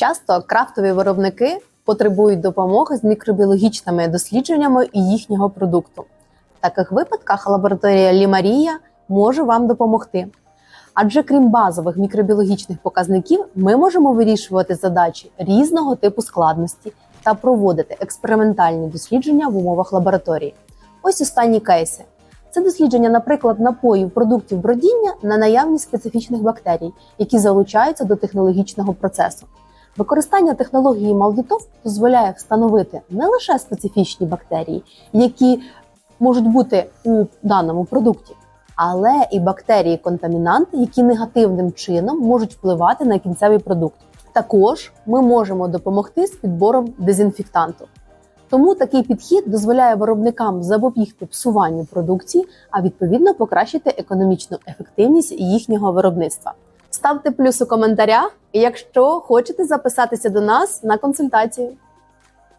Часто крафтові виробники потребують допомоги з мікробіологічними дослідженнями їхнього продукту. В таких випадках лабораторія Лімарія може вам допомогти. Адже крім базових мікробіологічних показників, ми можемо вирішувати задачі різного типу складності та проводити експериментальні дослідження в умовах лабораторії. Ось останні кейси. Це дослідження, наприклад, напоїв продуктів бродіння на наявність специфічних бактерій, які залучаються до технологічного процесу. Використання технології Малдітов дозволяє встановити не лише специфічні бактерії, які можуть бути у даному продукті, але і бактерії-контамінанти, які негативним чином можуть впливати на кінцевий продукт. Також ми можемо допомогти з підбором дезінфектанту. Тому такий підхід дозволяє виробникам запобігти псуванню продукції, а відповідно покращити економічну ефективність їхнього виробництва. Ставте плюс у коментарях, якщо хочете записатися до нас на консультацію.